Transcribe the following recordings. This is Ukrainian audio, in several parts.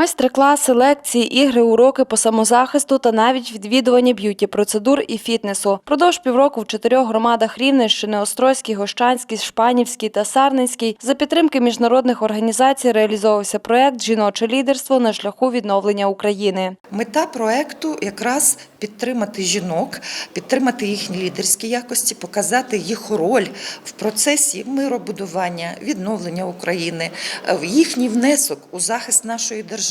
Майстер-класи, лекції, ігри, уроки по самозахисту та навіть відвідування б'юті-процедур і фітнесу. Продовж півроку в чотирьох громадах Рівненщини – Острозькій, Гощанській, Шпанівській та Сарненській за підтримки міжнародних організацій реалізовувався проект «Жіноче лідерство на шляху відновлення України». Мета проекту якраз підтримати жінок, підтримати їхні лідерські якості, показати їх роль в процесі миробудування, відновлення України, їхній внесок у захист нашої держави.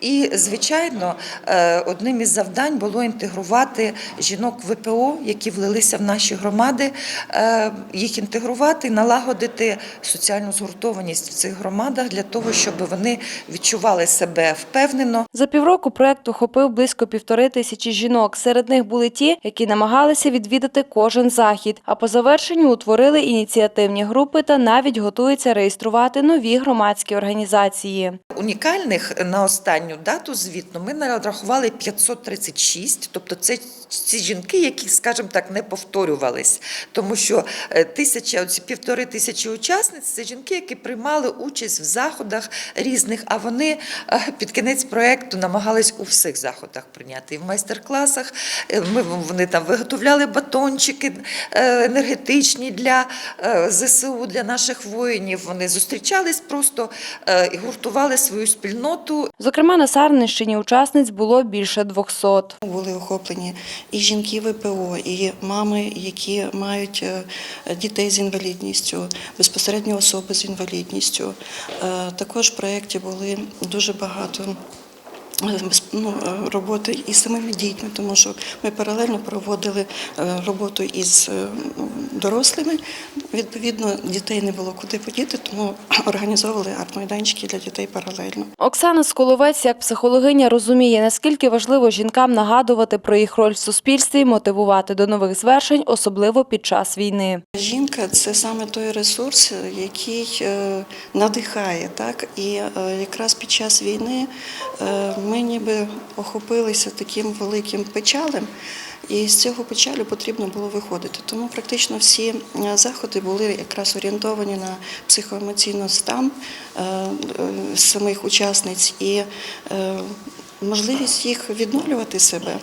І, звичайно, е, одним із завдань було інтегрувати жінок ВПО, які влилися в наші громади, е, їх інтегрувати, налагодити соціальну згуртованість в цих громадах для того, щоб вони відчували себе впевнено, За півроку проект охопив близько півтори тисячі жінок. Серед них були ті, які намагалися відвідати кожен захід, а по завершенню утворили ініціативні групи та навіть готуються реєструвати нові громадські організації. Унікальних на останню дату звітну ми нарахували 536, тобто це ці жінки, які, скажімо так, не повторювались, тому що е, тисяча, оці півтори тисячі учасниць це жінки, які приймали участь в заходах різних, а вони е, під кінець проекту намагались у всіх заходах прийняти. І в майстер-класах е, ми вони там виготовляли батончики енергетичні для ЗСУ, для наших воїнів. Вони зустрічались просто і гуртували свою спільноту. Зокрема, на Сарненщині учасниць було більше 200. Були охоплені і жінки ВПО, і мами, які мають е, дітей з інвалідністю, безпосередньо особи з інвалідністю. Е, Також в проєкті були дуже багато. е, Ну, роботи із самими дітьми, тому що ми паралельно проводили роботу із дорослими. Відповідно, дітей не було куди подіти, тому організовували арт-майданчики для дітей паралельно. Оксана Сколовець, як психологиня, розуміє, наскільки важливо жінкам нагадувати про їх роль в суспільстві, мотивувати до нових звершень, особливо під час війни. Жінка це саме той ресурс, який е, надихає, так і е, якраз під час війни е, ми ніби охопилися таким великим печалем. І з цього печалю потрібно було виходити. Тому практично всі е, заходи були якраз орієнтовані на психоемоційний стан е, е, самих учасниць і можливість їх відновлювати себе.